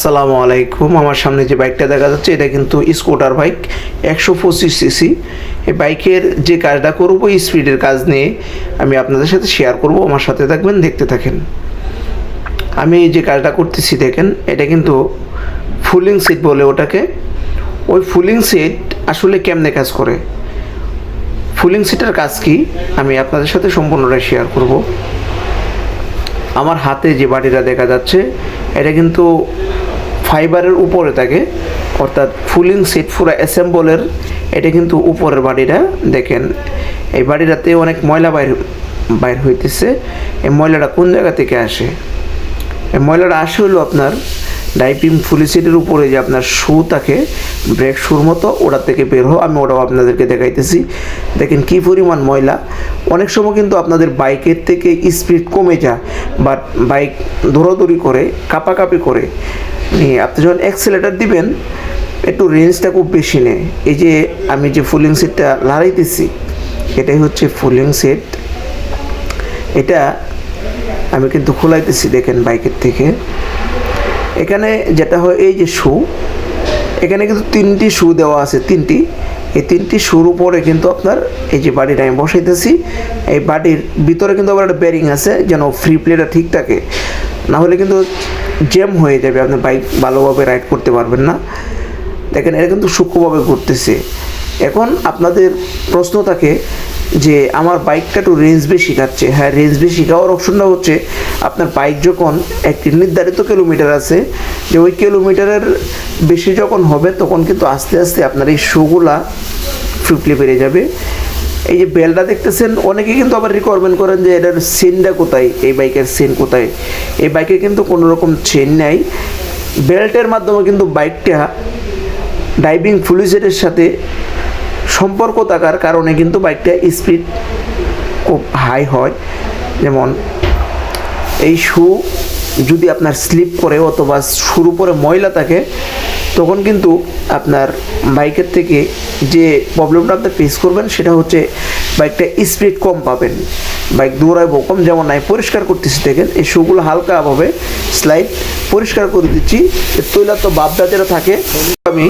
আসসালামু আলাইকুম। আমার সামনে যে বাইকটা দেখা যাচ্ছে, এটা কিন্তু স্কুটার বাইক একশো পঁচিশ সিসি এই বাইকের যে কাজটা করব স্পিডের কাজ নিয়ে আমি আপনাদের সাথে শেয়ার করব। আমার সাথে থাকবেন, দেখতে থাকেন। আমি যে কাজটা করতেছি, দেখেন, এটা কিন্তু ফুলিং সিট বলে ওটাকে। ওই ফুলিং সিট আসলে কেমনে কাজ করে? ফুলিং সিটের কাজ কি? আমি আপনাদের সাথে সম্পূর্ণটা শেয়ার করব। আমার হাতে যে বাটিটা দেখা যাচ্ছে, এটা কিন্তু ফাইবারের উপরে থাকে, অর্থাৎ ফুলিং সিট পুরো অ্যাসেম্বলের, এটা কিন্তু উপরের বাড়িটা দেখেন। এই বাড়িটাতে অনেক ময়লা বাইর বাইর হইতেছে। এই ময়লাটা কোন জায়গা থেকে আসে? এই ময়লাটা আসে হলো আপনার ডাইপিং ফুলি সিটের উপরে যে আপনার শু থাকে, ব্রেক শুর মতো, ওটা থেকে বের হো আমি ওটাও আপনাদেরকে দেখাইতেছি। দেখেন কী পরিমাণ ময়লা। অনেক সময় কিন্তু আপনাদের বাইকের থেকে স্পিড কমে যায়, বাট বাইক দৌড়াদৌড়ি করে, কাপাকাপি করে। আপনি যখন অ্যাক্সেলেটার দিবেন, একটু রেঞ্জটা খুব বেশি নেয় এই যে আমি যে ফুলিং সেটটা লাড়াইতেছি এটাই হচ্ছে ফুলিং সেট এটা আমি কিন্তু খোলাইতেছি দেখেন বাইকের থেকে। এখানে যেটা হয়, এই যে শু এখানে কিন্তু তিনটি শু দেওয়া আছে, তিনটি। এই তিনটি শুর উপরে কিন্তু আপনার এই যে বাড়িটা আমি বসাইতেছি, এই বাড়ির ভিতরে কিন্তু আবার একটা বেরিং আছে, যেন ফ্রি প্লেটা ঠিক থাকে। না হলে কিন্তু জ্যাম হয়ে যাবে, আপনি বাইক ভালোভাবে রাইড করতে পারবেন না। দেখেন এটা কিন্তু সূক্ষ্মভাবে ঘুরতেছে। এখন আপনাদের প্রশ্ন থাকে যে, আমার বাইকটা একটু রেঞ্জ বেশি খাচ্ছে হ্যাঁ রেঞ্জ বেশি খাওয়ার অপশনটা হচ্ছে, আপনার বাইক যখন একটি নির্ধারিত কিলোমিটার আছে, যে ওই কিলোমিটারের বেশি যখন হবে, তখন কিন্তু আস্তে আস্তে আপনার এই শোগুলা ফিফলি বেড়ে যাবে। এই যে বেলটা দেখতেছেন, অনেকে কিন্তু আবার রিকোয়ারমেন্ট করেন যে এটার চেনটা কোথায়, এই বাইকের চেন কোথায়। এই বাইকে কিন্তু কোনো রকম চেন নাই। বেল্টের মাধ্যমে কিন্তু বাইকটা ডাইভিং ফুলিজেটের সাথে সম্পর্ক থাকার কারণে কিন্তু বাইকটা স্পিড খুব হাই হয়। যেমন, এই শু যদি আপনার স্লিপ করে অথবা শুরু উপরে ময়লা থাকে তখন কিন্তু আপনার বাইকের থেকে যে প্রবলেমটা আপনি ফেস করবেন, সেটা হচ্ছে বাইকটা স্পিড কম পাবেন। বাইক দৌড়াইবো কম, যেমন নাই পরিষ্কার করতেছি, দেখেন, এই শুগুলো হালকাভাবে স্লাইড পরিষ্কার করে দিচ্ছি। তৈলাক্ত বাপদা যেটা থাকে আমি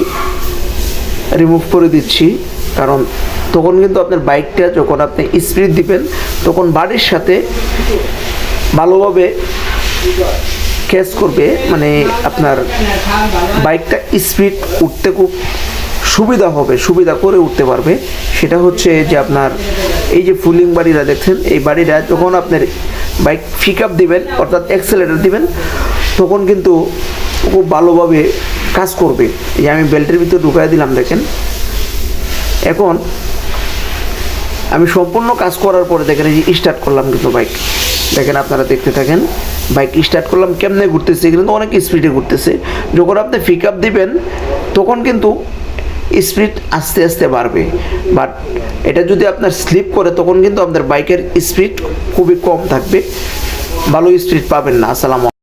রিমুভ করে দিচ্ছি। কারণ তখন কিন্তু আপনার বাইকটা যখন আপনি স্পিড দিবেন, তখন বাড়ির সাথে ভালোভাবে ক্যাচ করবে মানে আপনার বাইকটা স্পিড উঠতে খুব সুবিধা হবে, সুবিধা করে উঠতে পারবে। সেটা হচ্ছে যে আপনার এই যে ফুলিং বাড়িটা দেখছেন, এই বাড়িটা যখন আপনার বাইক পিক আপ দেবেন, অর্থাৎ অ্যাক্সেলেটার দিবেন, তখন কিন্তু খুব ভালোভাবে কাজ করবে। এই আমি বেল্টের ভিতরে ঢুকাই দিলাম, দেখেন। এখন আমি সম্পূর্ণ কাজ করার পরে দেখেন, এই যে স্টার্ট করলাম কিন্তু বাইক। দেখেন আপনারা দেখতে থাকেন বাইক স্টার্ট করলাম, কেমনে ঘুরতেছে কিন্তু অনেক স্পিডে ঘুরতেছে। যখন আপনি পিক আপ দেবেন, তখন কিন্তু স্পিড আস্তে আস্তে বাড়বে। বাট এটা যদি আপনার স্লিপ করে, তখন কিন্তু আপনার বাইকের স্পিড খুবই কম থাকবে। ভালো স্পিড পাবেন না, আসসালাম